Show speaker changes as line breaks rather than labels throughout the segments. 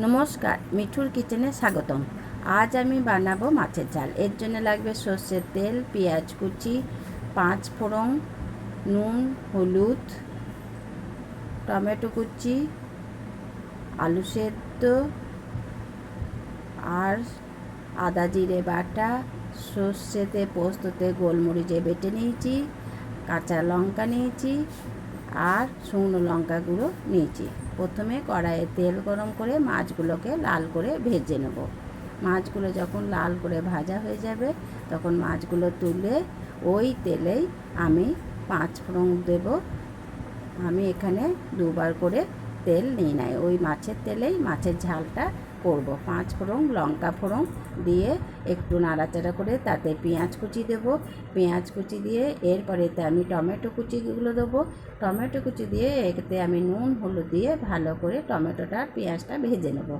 নমস্কার, মিঠুর কিচেনে স্বাগতম। আজ আমি বানাবো মাছের ঝাল। এর জন্য লাগবে সর্ষের তেল, পেঁয়াজ কুচি, পাঁচ ফোড়ন, নুন, হলুদ, টমেটো কুচি, আলু সেদ্ধ, আর আদা জিরে বাটা, সর্ষেতে পোস্ততে গোলমরিচে বেটে নিয়েছি, কাঁচা লঙ্কা নিয়েছি, আর শুকনো লঙ্কা গুঁড়ো নিয়েছি। প্রথমে কড়াইয়ে তেল গরম করে মাছগুলোকে লাল করে ভেজে নেব। মাছগুলো যখন লাল করে ভাজা হয়ে যাবে, তখন মাছগুলো তুলে ওই তেলেই আমি পাঁচ ফোড়ন দেব। আমি এখানে দুবার করে তেল নিই নাই। ওই মাছের তেলেই মাছের ঝালটা করব। পাঁচ ফোড়ন, লঙ্কা ফোড়ন দিয়ে একটু নাড়াচাড়া করে তাতে পেঁয়াজ কুচি দেব। পেঁয়াজ কুচি দিয়ে এরপরেতে আমি টমেটো কুচিগুলো দেবো। টমেটো কুচি দিয়ে এতে আমি নুন, হলুদ দিয়ে ভালো করে টমেটোটা, পেঁয়াজটা ভেজে নেব।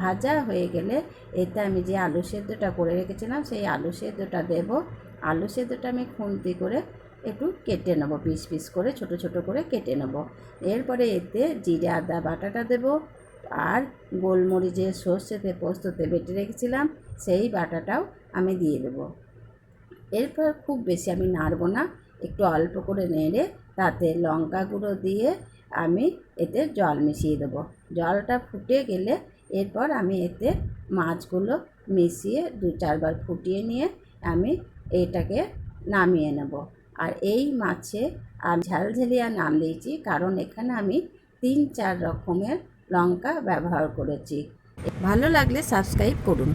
ভাজা হয়ে গেলে এতে আমি যে আলু সেদ্ধটা করে রেখেছিলাম, সেই আলু সেদ্ধটা দেব। আলু সেদ্ধটা আমি খুন্তি করে একটু কেটে নেব, পিস পিস করে, ছোট ছোট করে কেটে নেব। এরপরে এতে জিরে, আদা, বাটাটা দেব আর গোলমরিচের সর্ষেতে পোস্ততে বেটে রেখেছিলাম, সেই বাটাটাও আমি দিয়ে দেবো। এরপর খুব বেশি আমি নাড়বো না, একটু অল্প করে নেড়ে তাতে লঙ্কা গুঁড়ো দিয়ে আমি এতে জল মিশিয়ে দেবো। জলটা ফুটে গেলে এরপর আমি এতে মাছগুলো মিশিয়ে দু চারবার ফুটিয়ে নিয়ে আমি এটাকে নামিয়ে নেব। আর এই মাছে আমি ঝালঝালিয়া নাম দিয়েছি, কারণ এখানে আমি তিন চার রকমের লঙ্কা ব্যবহার করেছি। ভালো লাগলে সাবস্ক্রাইব করুন।